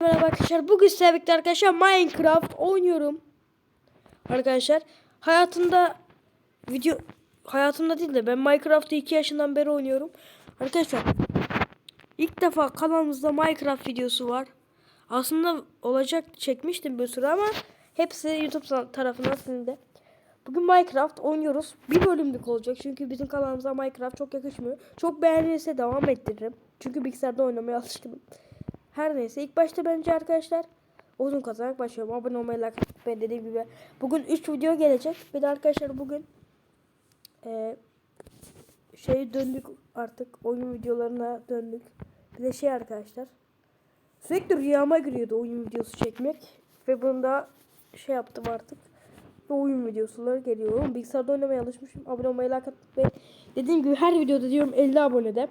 Merhaba arkadaşlar. Bugün sizlerle birlikte arkadaşlar Minecraft oynuyorum. Arkadaşlar hayatımda video hayatımda değil de ben Minecraft'ı 2 yaşından beri oynuyorum. Arkadaşlar ilk defa kanalımızda Minecraft videosu var. Aslında olacak çekmiştim bir süre ama hepsi YouTube tarafından silindi. Bugün Minecraft oynuyoruz. Bir bölümlük olacak çünkü bizim kanalımıza Minecraft çok yakışmıyor. Çok beğenirse devam ettiririm. Çünkü bilgisayarda oynamaya alışkınım. Her neyse ilk başta bence arkadaşlar uzun kazanarak başlıyorum. Abone olmayı like atmayı dediğim gibi. Bugün 3 video gelecek. Bir de arkadaşlar bugün e, şey döndük artık oyun videolarına döndük. Bir de şey arkadaşlar sürekli rüyama giriyordu oyun videosu çekmek. Ve bunda şey yaptım artık. Ve oyun videosuları geliyor. Oğlum bilgisayarda oynamaya alışmışım. Abone olmayı like atmayı. Dediğim gibi her videoda diyorum 50 abonede.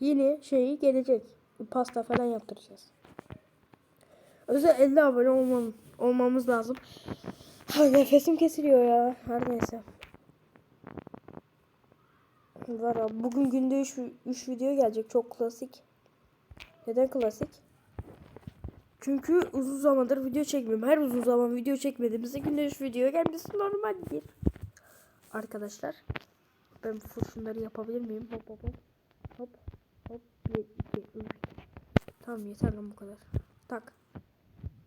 Yeni şeyi gelecek pasta falan yaptıracağız. Özel 50 abone olmam, olmamız lazım. Ha, nefesim kesiliyor ya. Her neyse. Var abi. Bugün günde 3 video gelecek. Çok klasik. Neden klasik? Çünkü uzun zamandır video çekmiyorum. Her uzun zaman video çekmediğimizde günde 3 video gelmesi normaldir. Arkadaşlar. Ben şunları yapabilir miyim? Hop hop hop. Hop. Hop. 1, 2, 3. Tamam yeter lan bu kadar. Tak.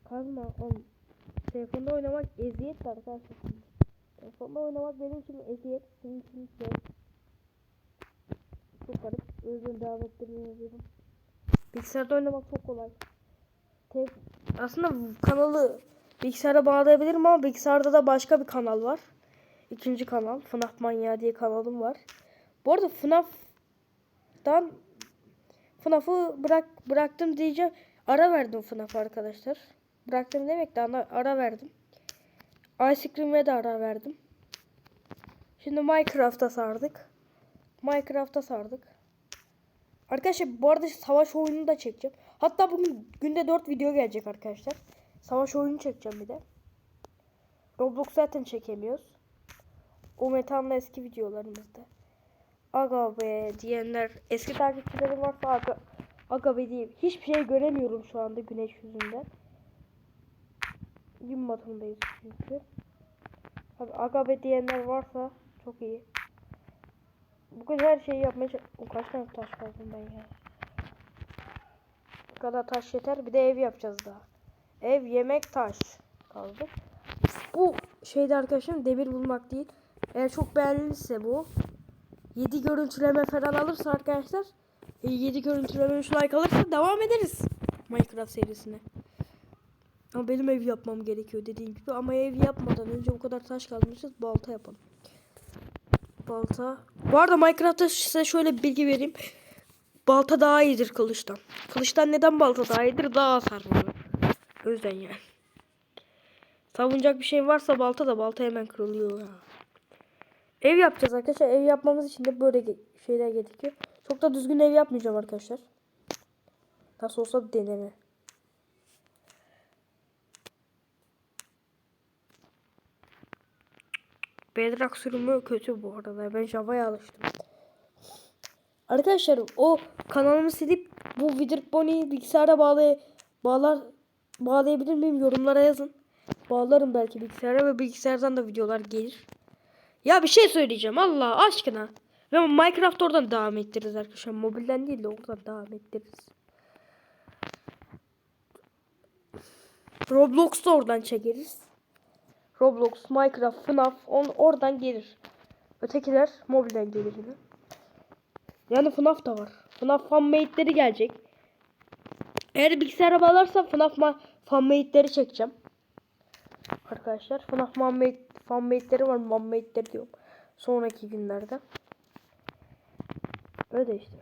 Kazma oğlum. Telefonda oynamak eziyet arkadaşlar. Telefonda oynamak benim için eziyet. Senin için şey. Çok garip. O yüzden devam ettirmeyi diyorum. Bilgisayarda oynamak çok kolay. Tek, aslında kanalı bilgisayara bağlayabilirim ama bilgisayarda da başka bir kanal var. İkinci kanal. FNAF Manya diye kanalım var. Bu arada FNAF'dan FNAF'ı bırak bıraktım diyeceğim. Ara verdim FNAF arkadaşlar. Bıraktım demek de ara, verdim. Ice Cream'e de ara verdim. Şimdi Minecraft'a sardık. Minecraft'a sardık. Arkadaşlar bu arada savaş oyunu da çekeceğim. Hatta bugün günde 4 video gelecek arkadaşlar. Savaş oyunu çekeceğim bir de. Roblox zaten çekemiyoruz. O metanla eski videolarımızda. Aga be diyenler eski takipçilerim varsa aga, aga be diyeyim. Hiçbir şey göremiyorum şu anda güneş yüzünden. Gün batımındayız çünkü. Abi aga be diyenler varsa çok iyi. Bugün her şeyi yapmaya O kaç tane taş kaldım ben ya. Bu kadar taş yeter. Bir de ev yapacağız daha. Ev, yemek, taş kaldı. Bu şeyde arkadaşım demir bulmak değil. Eğer çok beğenilirse bu 7 görüntüleme falan alırsa arkadaşlar 7 görüntüleme 3 like alırsa devam ederiz Minecraft serisine. Ama benim ev yapmam gerekiyor dediğim gibi ama ev yapmadan önce o kadar taş kazmışız balta yapalım. Balta. Bu arada Minecraft'ta size şöyle bir bilgi vereyim. Balta daha iyidir kılıçtan. Kılıçtan neden balta daha iyidir? Daha az hasar O yüzden yani. Savunacak bir şey varsa balta da balta hemen kırılıyor ya. Ev yapacağız arkadaşlar. Ev yapmamız için de böyle şeyler gerekiyor. Çok da düzgün ev yapmayacağım arkadaşlar. Nasıl olsa deneme. Bedrock sürümü kötü bu arada. Ben Java'ya alıştım. Arkadaşlar o kanalımı silip bu Bonnie'yi bilgisayara bağlay bağlar bağlayabilir miyim? Yorumlara yazın. Bağlarım belki bilgisayara ve bilgisayardan da videolar gelir. Ya bir şey söyleyeceğim Allah aşkına. Ve Minecraft oradan devam ettiririz arkadaşlar. Mobilden değil de oradan devam ettiririz. Roblox da oradan çekeriz. Roblox, Minecraft, FNAF on, oradan gelir. Ötekiler mobilden gelir yine. Yani FNAF da var. FNAF fanmade'leri gelecek. Eğer bilgisayara bağlarsam FNAF fanmade'leri çekeceğim. Arkadaşlar FNAF fanmade, fanmade'leri var. Fanmade'leri diyorum. Sonraki günlerde. Öyle işte.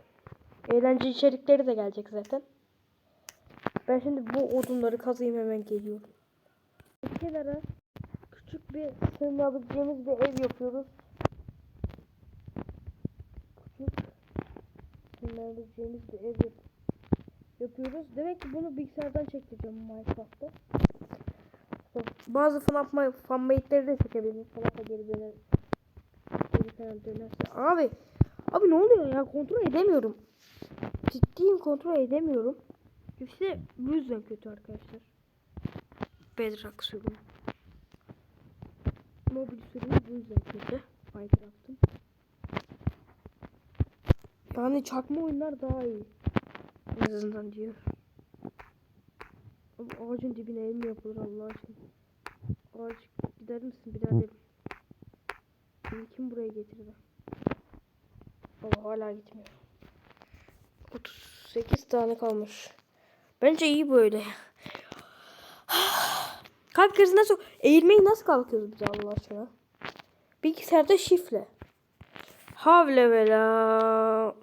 Eğlence içerikleri de gelecek zaten. Ben şimdi bu odunları kazayım hemen geliyorum. Kenara küçük bir sığınabileceğimiz bir ev yapıyoruz. Küçük sığınabileceğimiz bir ev yap yapıyoruz. Demek ki bunu bilgisayardan çekeceğim Minecraft'ta. Bazı FNAF fanmate'leri de çekebilirim. FNAF'a geri döner. Geri falan dönerse. Abi. Abi ne oluyor ya? Kontrol edemiyorum. Ciddiyim kontrol edemiyorum. İşte bu yüzden kötü arkadaşlar. Bedrock sürümü. Mobil sürümü bu yüzden kötü. Minecraft'ın. Yani çakma oyunlar daha iyi. En azından diyor. Ağacın dibine ev mi yapılır Allah aşkına? Ağaç gider misin biraderim? Beni kim buraya getirdi? Ama hala gitmiyor. 38 tane kalmış. Bence iyi böyle. Kalp krizi nasıl? Eğilmeyi nasıl kalkıyoruz biz Allah aşkına? Bilgisayarda şifre. Havle ve la.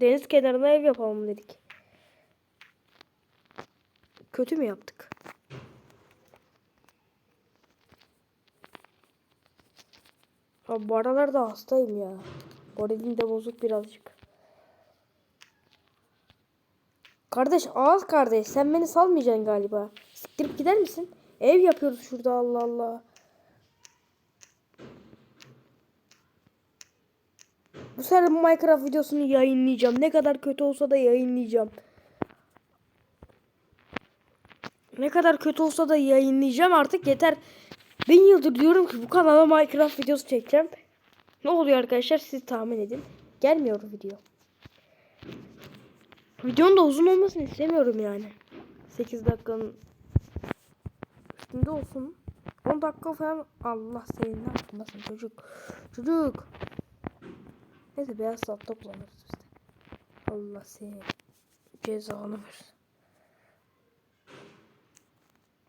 Deniz kenarına ev yapalım dedik. Kötü mü yaptık? Abi bu aralarda hastayım ya. Moralim de bozuk birazcık. Kardeş ağız kardeş sen beni salmayacaksın galiba. Siktirip gider misin? Ev yapıyoruz şurada Allah Allah. Bu sefer Minecraft videosunu yayınlayacağım. Ne kadar kötü olsa da yayınlayacağım. Ne kadar kötü olsa da yayınlayacağım artık yeter. Bin yıldır diyorum ki bu kanala Minecraft videosu çekeceğim. Ne oluyor arkadaşlar siz tahmin edin. Gelmiyor video. Videonun da uzun olmasını istemiyorum yani. 8 dakikanın üstünde olsun. 10 dakika falan Allah senin ne yapmasın çocuk. Çocuk. Neyse beyaz saatte kullanırız biz de. Allah seni cezanı versin.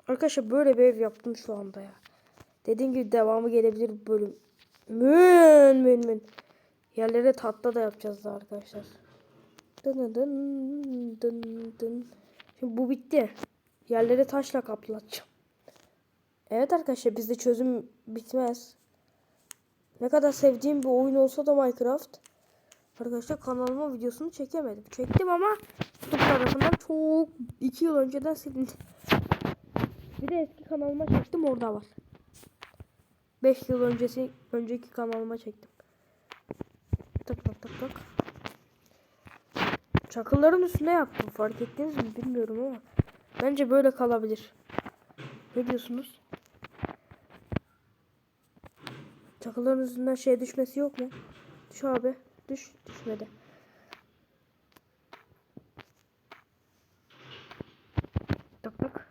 Arkadaşlar böyle bir ev yaptım şu anda ya. Dediğim gibi devamı gelebilir bölüm. Mün mün mün. Yerlere tatlı da yapacağız da arkadaşlar. Dın dın dın dın. Şimdi bu bitti. Yerleri taşla kaplatacağım. Evet arkadaşlar bizde çözüm bitmez. Ne kadar sevdiğim bir oyun olsa da Minecraft. Arkadaşlar kanalıma videosunu çekemedim. Çektim ama YouTube tarafından çok 2 yıl önceden silindi. Bir de eski kanalıma çektim orada var. 5 yıl öncesi önceki kanalıma çektim. Tak tak tak tak. Çakılların üstüne yaptım. Fark ettiniz mi bilmiyorum ama. Bence böyle kalabilir. Ne diyorsunuz? Çakılların üstünden şey düşmesi yok mu? Düş abi. Düş. Düşmedi. Tak tak.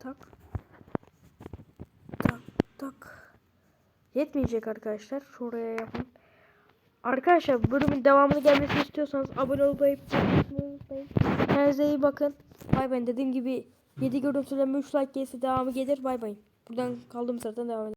Tak. Tak tak. Yetmeyecek arkadaşlar. Şuraya yapın. Arkadaşlar bölümün devamını gelmesini istiyorsanız abone olmayı unutmayın. Kendinize iyi bakın. Bay bay. Dediğim gibi 7 görüntüleme 3 like gelirse devamı gelir. Bay bay. Buradan kaldığım sırada devam edelim.